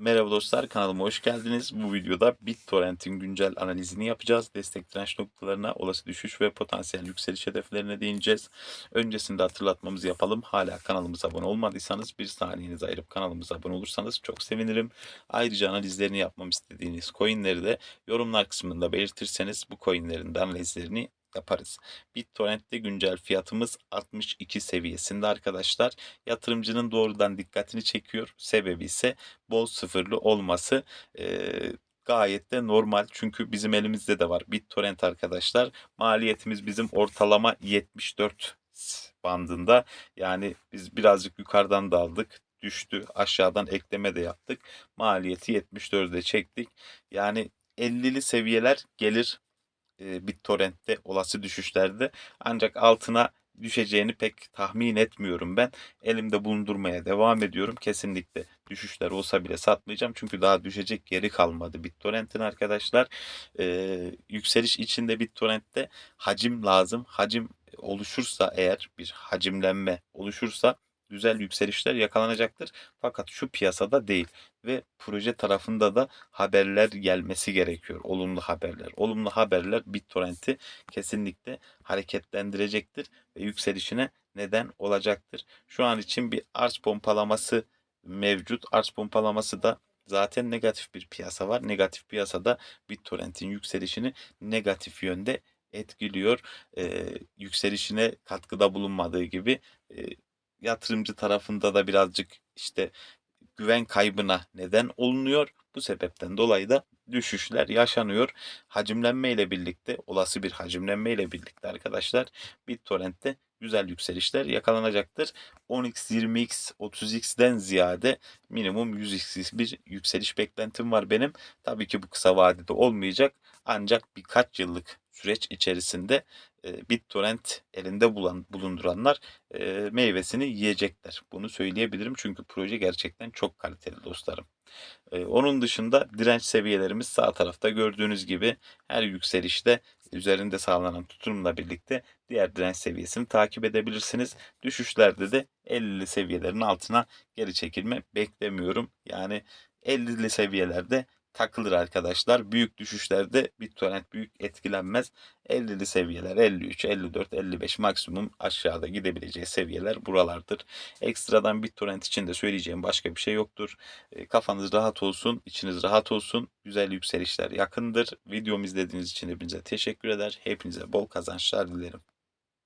Merhaba dostlar kanalıma hoş geldiniz. Bu videoda BitTorrent'in güncel analizini yapacağız. Destek direnç noktalarına, olası düşüş ve potansiyel yükseliş hedeflerine değineceğiz. Öncesinde hatırlatmamızı yapalım. Hala kanalımıza abone olmadıysanız bir saniyenizi ayırıp kanalımıza abone olursanız çok sevinirim. Ayrıca analizlerini yapmam istediğiniz coinleri de yorumlar kısmında belirtirseniz bu coinlerin de analizlerini yaparız. BitTorrent'te güncel fiyatımız 62 seviyesinde arkadaşlar. Yatırımcının doğrudan dikkatini çekiyor. Sebebi ise bol sıfırlı olması Ee, gayet de normal. Çünkü bizim elimizde de var BitTorrent arkadaşlar. Maliyetimiz bizim ortalama 74 bandında. Yani biz birazcık yukarıdan da aldık. Düştü. Aşağıdan ekleme de yaptık. Maliyeti 74'e çektik. Yani 50'li seviyeler gelir e, BitTorrent'te olası düşüşlerde. Ancak altına düşeceğini pek tahmin etmiyorum ben. Elimde bulundurmaya devam ediyorum. Kesinlikle düşüşler olsa bile satmayacağım. Çünkü daha düşecek geri kalmadı BitTorrent'in arkadaşlar. Ee, yükseliş içinde BitTorrent'te hacim lazım. Hacim oluşursa eğer bir hacimlenme oluşursa güzel yükselişler yakalanacaktır. Fakat şu piyasada değil ve proje tarafında da haberler gelmesi gerekiyor. Olumlu haberler. Olumlu haberler BitTorrent'i kesinlikle hareketlendirecektir ve yükselişine neden olacaktır. Şu an için bir arz pompalaması mevcut. Arz pompalaması da zaten negatif bir piyasa var. Negatif piyasada BitTorrent'in yükselişini negatif yönde etkiliyor. Ee, yükselişine katkıda bulunmadığı gibi e, yatırımcı tarafında da birazcık işte güven kaybına neden olunuyor. Bu sebepten dolayı da düşüşler yaşanıyor. Hacimlenme ile birlikte, olası bir hacimlenme ile birlikte arkadaşlar BitTorrent'te güzel yükselişler yakalanacaktır. 10x, 20x, 30x'den ziyade minimum 100x bir yükseliş beklentim var benim. Tabii ki bu kısa vadede olmayacak. Ancak birkaç yıllık süreç içerisinde e, BitTorrent elinde bulan, bulunduranlar e, meyvesini yiyecekler. Bunu söyleyebilirim çünkü proje gerçekten çok kaliteli dostlarım. E, onun dışında direnç seviyelerimiz sağ tarafta gördüğünüz gibi her yükselişte üzerinde sağlanan tutumla birlikte diğer direnç seviyesini takip edebilirsiniz. Düşüşlerde de 50'li seviyelerin altına geri çekilme beklemiyorum. Yani 50'li seviyelerde takılır arkadaşlar. Büyük düşüşlerde BitTorrent büyük etkilenmez. 50'li seviyeler 53, 54, 55 maksimum aşağıda gidebileceği seviyeler buralardır. Ekstradan BitTorrent için de söyleyeceğim başka bir şey yoktur. E, kafanız rahat olsun, içiniz rahat olsun. Güzel yükselişler yakındır. Videomu izlediğiniz için hepinize teşekkür eder. Hepinize bol kazançlar dilerim.